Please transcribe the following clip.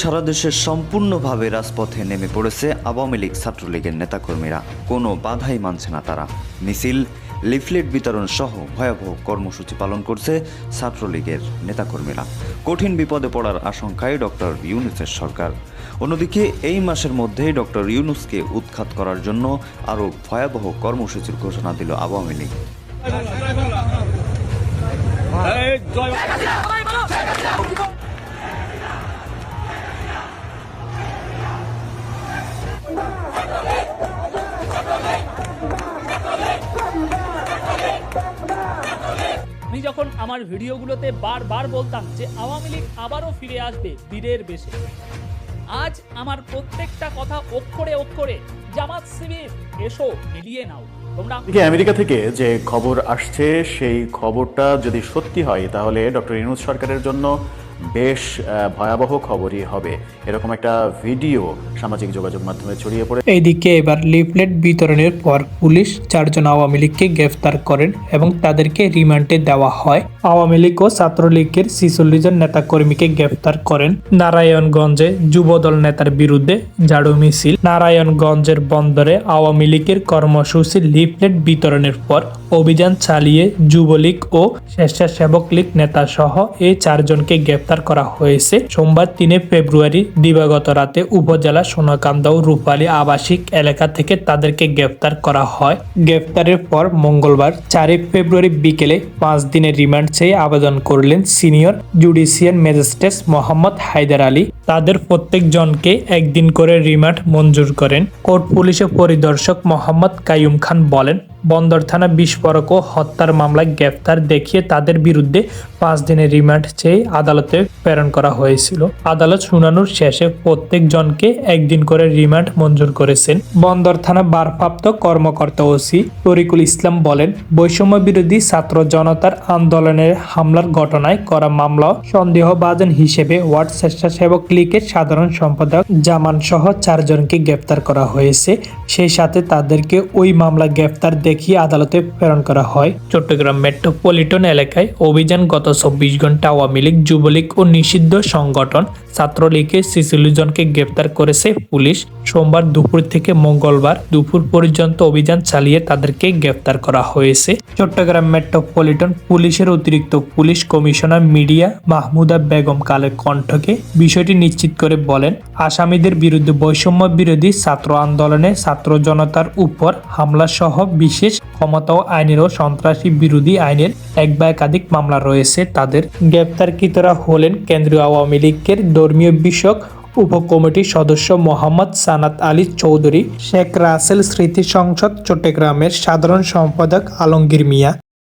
সারা দেশে সম্পূর্ণভাবে রাজপথে নেমে পড়েছে আওয়ামী লীগ ছাত্রলীগের নেতাকর্মীরা। কোনো বাধাই মানছে না তারা। মিছিল, লিফলেট বিতরণ সহ ভয়াবহ কর্মসূচি পালন করছে ছাত্রলীগের নেতাকর্মীরা। কঠিন বিপদে পড়ার আশঙ্কায় ডক্টর ইউনুসের সরকার। অন্যদিকে, এই মাসের মধ্যেই ডক্টর ইউনুসকে উৎখাত করার জন্য আরও ভয়াবহ কর্মসূচির ঘোষণা দিল আওয়ামী লীগ। যখন আমার ভিডিওগুলোতে বারবার বলতাম যে আওয়ামী লীগ আবারও ফিরে আসবে বীরের বেশে, আজ আমার প্রত্যেকটা কথা অক্ষরে অক্ষরে, জামাত শিবির, এসো, মিলিয়ে নাও। আমেরিকা থেকে যে খবর আসছে, সেই খবরটা যদি সত্যি হয়, তাহলে ডক্টর ইনুজ সরকারের জন্য বেশ ভয়াবহ খবরই হবে। এরকম একটা ভিডিও সামাজিক যোগাযোগ মাধ্যমে ছড়িয়ে পড়ে। এইদিকে এবার লিফলেট বিতরণের পর পুলিশ চারজন আওয়ামী লীগকে গ্রেফতার করেন এবং তাদেরকে রিমান্ডে দেওয়া হয়। আওয়ামী লীগ ও ছাত্রলীগের ছিচল্লিশ জন নেতাকর্মীকে গ্রেফতার করেন। নারায়ণগঞ্জে যুবদল নেতার বিরুদ্ধে ঝাড়ু মিছিল। নারায়ণগঞ্জের বন্দরে আওয়ামী লীগের কর্মসূচি লিফলেট বিতরণের পর অভিযান চালিয়ে যুবলীগ ও স্বেচ্ছাসেবক লীগ নেতা সহ এই চারজনকে গ্রেফতার করা হয়েছে। সোমবার তিনে ফেব্রুয়ারি দিবাগত রাতে উপজেলা সোনাকান্দা ও রূপালী আবাসিক এলাকা থেকে তাদেরকে গ্রেফতার করা হয়। গ্রেফতারের পর মঙ্গলবার চারই ফেব্রুয়ারি বিকেলে পাঁচ দিনের রিমান্ড চেয়ে আবেদন করলেন senior judicial magistrate Mohammad Haidar Ali. তাদের প্রত্যেকজনকে একদিন করে রিমান্ড মঞ্জুর করেন। কোর্ট পুলিশের পরিদর্শক মোহাম্মদ কাইয়ুম খান বলেন বন্দর থানা বিস্ফোরক ও হত্যার মামলায় গ্রেফতার দেখিয়ে তাদের বিরুদ্ধে পাঁচ দিনের রিমান্ড চেয়ে আদালতে প্রেরণ করা হয়েছিল। আদালত শুনানোর শেষে প্রত্যেকজনকে একদিন করে রিমান্ড মঞ্জুর করেছেন। বন্দর থানা ভারপ্রাপ্ত কর্মকর্তা ওসি তরিকুল ইসলাম বলেন, বৈষম্য বিরোধী ছাত্র জনতার আন্দোলনের হামলার ঘটনায় করা মামলা সন্দেহভাজন হিসেবে ওয়ার্ড স্বেচ্ছাসেবক লীগের সাধারণ সম্পাদক জামান সহ চারজনকে গ্রেফতার করা হয়েছে। সেই সাথে তাদেরকে ওই মামলা গ্রেফতার দেখিয়ে আদালতে প্রেরণ করা হয়। চট্টগ্রাম মেট্রোপলিটন এলাকায় অভিযান গত চব্বিশ ঘণ্টা আওয়ামী লীগ, যুবলীগ ও নিষিদ্ধ সংগঠন ছাত্রলীগের ছিচল্লিশ জনকে গ্রেফতার করেছে পুলিশ। সোমবার দুপুর থেকে মঙ্গলবার দুপুর পর্যন্ত অভিযান চালিয়ে তাদেরকে গ্রেফতার করা হয়েছে। চট্টগ্রাম মেট্রোপলিটন পুলিশের অতিরিক্ত police commissioner media Mahmuda Begum কালের কণ্ঠকে বিষয়টি নিশ্চিত করে বলেন, আসামিদের বিরুদ্ধে বৈষম্য বিরোধী ছাত্র আন্দোলনে ছাত্র জনতার উপর হামলা সহ বিশেষ ক্ষমতা ও আইনেরও সন্ত্রাসী বিরোধী আইনের এক বা একাধিক মামলা রয়েছে তাদের। গ্রেপ্তারকৃতরা হলেন কেন্দ্রীয় আওয়ামী লীগের ধর্মীয় বিষয়ক উপকমিটির সদস্য মোহাম্মদ সানাত আলী চৌধুরী, শেখ রাসেল স্মৃতি সংসদ চট্টগ্রামের সাধারণ সম্পাদক আলমগীর মিয়া